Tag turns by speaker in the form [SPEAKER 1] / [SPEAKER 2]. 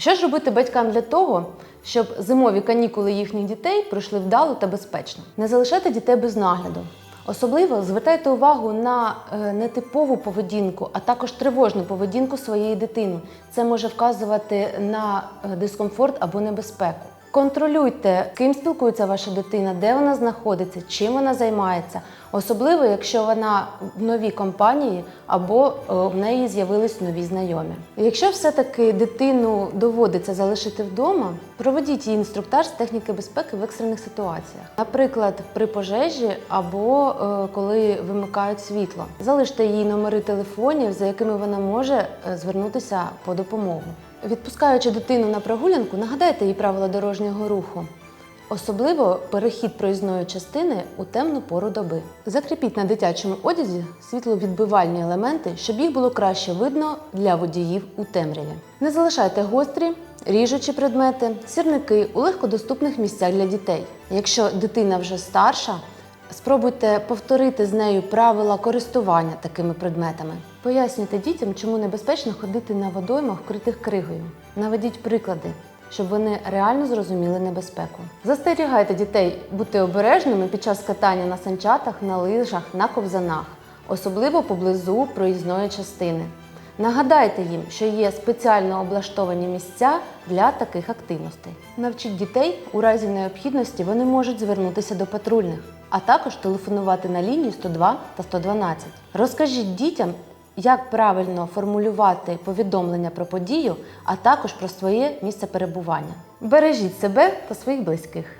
[SPEAKER 1] Що ж робити батькам для того, щоб зимові канікули їхніх дітей пройшли вдало та безпечно? Не залишайте дітей без нагляду. Особливо звертайте увагу на е, нетипову поведінку, а також тривожну поведінку своєї дитини. Це може вказувати на е, дискомфорт або небезпеку. Контролюйте, ким спілкується ваша дитина, де вона знаходиться, чим вона займається, особливо якщо вона в новій компанії або е, в неї з'явились нові знайомі. Якщо все-таки дитину доводиться залишити вдома, проведіть її інструктаж з техніки безпеки в екстрених ситуаціях, наприклад, при пожежі або е, коли вимикають світло. Залиште їй номери телефонів, за якими вона може е, звернутися по допомогу. Відпускаючи дитину на прогулянку, нагадайте їй правила дорожнього руху. Особливо перехід проїзної частини у темну пору доби. Закріпіть на дитячому одязі світловідбивальні елементи, щоб їх було краще видно для водіїв у темряві. Не залишайте гострі, ріжучі предмети, сірники у легкодоступних місцях для дітей. Якщо дитина вже старша, спробуйте повторити з нею правила користування такими предметами. Пояснюйте дітям, чому небезпечно ходити на водоймах, вкритих кригою. Наведіть приклади щоб вони реально зрозуміли небезпеку. Застерігайте дітей бути обережними під час катання на санчатах, на лижах, на ковзанах, особливо поблизу проїзної частини. Нагадайте їм, що є спеціально облаштовані місця для таких активностей. Навчіть дітей у разі необхідності вони можуть звернутися до патрульних, а також телефонувати на лінію 102 та 112. Розкажіть дітям, як правильно формулювати повідомлення про подію, а також про своє місце перебування. Бережіть себе та своїх близьких.